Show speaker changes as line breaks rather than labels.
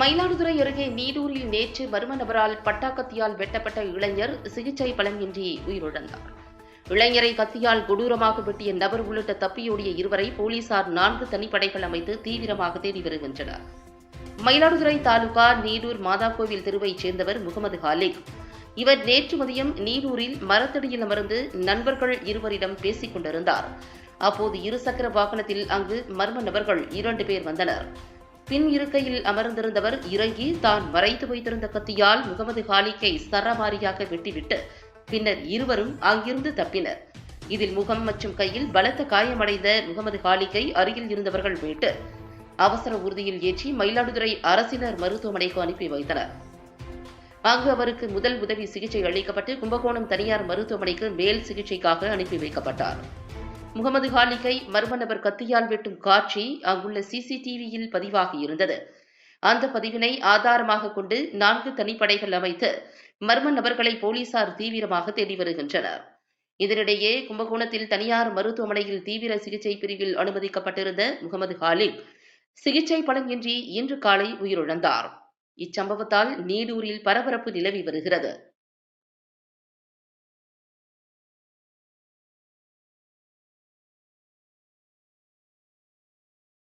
மயிலாடுதுறை அருகே நீடூரில் நேற்று மர்ம நபரால் பட்டாக்கத்தியால் வெட்டப்பட்ட இளைஞர் சிகிச்சை பலனின்றி உயிரிழந்தார். இளைஞரை கத்தியால் கொடூரமாக வெட்டிய நபர் உள்ளிட்ட தப்பியோடிய இருவரை போலீசார் நான்கு தனிப்படைகள் அமைத்து தீவிரமாக தேடி வருகின்றனர். மயிலாடுதுறை தாலுகா நீடூர் மாதாக்கோவில் தெருவைச் சேர்ந்தவர் முகமது ஹாலிக். இவர் நேற்று மதியம் நீடூரில் மரத்தடியில் அமர்ந்து நண்பர்கள் இருவரிடம் பேசிக் கொண்டிருந்தார். அப்போது இருசக்கர வாகனத்தில் அங்கு மர்ம நபர்கள் இரண்டு பேர் வந்தனர். பின் இருக்கையில் அமர்ந்திருந்தவர் இறங்கி தான் மறைத்து வைத்திருந்த கத்தியால் முகமது ஹாலிக்கை சரமாரியாக வெட்டிவிட்டு பின்னர் இருவரும் அங்கிருந்து தப்பினர். இதில் முகம் மற்றும் கையில் பலத்த காயமடைந்த முகமது ஹாலிக்கை அருகில் இருந்தவர்கள் மீட்டு அவசர ஊர்தியில் ஏற்றி மயிலாடுதுறை அரசினர் மருத்துவமனைக்கு அனுப்பி வைத்தனர். அங்கு அவருக்கு முதல் உதவி சிகிச்சை அளிக்கப்பட்டு கும்பகோணம் தனியார் மருத்துவமனைக்கு மேல் சிகிச்சைக்காக அனுப்பி வைக்கப்பட்டார். முகமது ஹாலிக்கை மர்ம நபர் கத்தியால் வெட்டும் காட்சி அங்குள்ள சிசிடிவியில் பதிவாகியிருந்தது அந்த பதிவினை ஆதாரமாக கொண்டு நான்கு தனிப்படைகள் அமைத்து மர்ம நபர்களை போலீசார் தீவிரமாக தேடி வருகின்றனர். இதனிடையே கும்பகோணத்தில் தனியார் மருத்துவமனையில் தீவிர சிகிச்சை பிரிவில் அனுமதிக்கப்பட்டிருந்த முகமது ஹாலிக் சிகிச்சை பலனின்றி இன்று காலை உயிரிழந்தார். இச்சம்பவத்தால் நீடூரில் பரபரப்பு நிலவி வருகிறது.